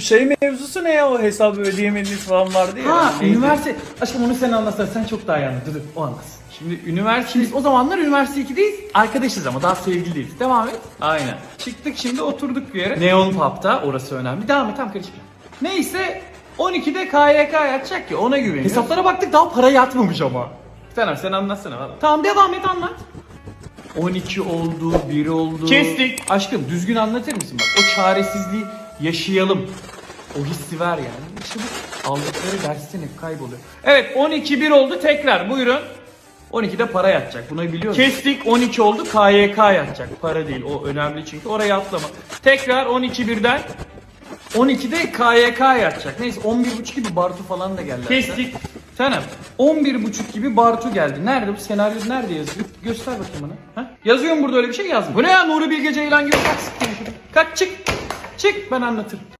Şey mevzusu ne ya o hesabı ödeyemediğiniz falan vardı ya. Ha Neydi? üniversite. Aşkım onu sen anlatsan sen çok daha iyi anladın. Dur dur o anlatsın. Şimdi üniversite biz o zamanlar üniversite 2'deyiz. Arkadaşız ama daha sevgili değiliz. Devam et. Aynen. Çıktık şimdi oturduk bir yere. Neon Pub'da orası önemli. Devam et tam karışma. Neyse 12'de KYK yatacak ya ona güveniyoruz. Hesaplara baktık daha para yatmamış ama. Sen sen anlatsana valla. Tamam devam et anlat. 12 oldu, 1 oldu. Kestik. Aşkım düzgün anlatır mısın? Bak o çaresizliği yaşayalım. O hissi ver yani. İşte bu aldıkları dersten hep kayboluyor. Evet 12 1 oldu tekrar buyurun. 12'de para yatacak bunu biliyoruz. Kestik 12 oldu KYK yatacak. Para değil o önemli çünkü oraya atlama. Tekrar 12 birden 12'de KYK yatacak. Neyse 11.30 gibi Bartu falan da geldi. Kestik. Tanem 11.30 gibi Bartu geldi. Nerede bu senaryo nerede yazıyor? Göster bakayım bana. Ha? Yazıyor mu burada öyle bir şey yazmıyor. Bu ne ya Nuri Bilge Ceylan gibi kaç Kaç çık. Çık ben anlatırım.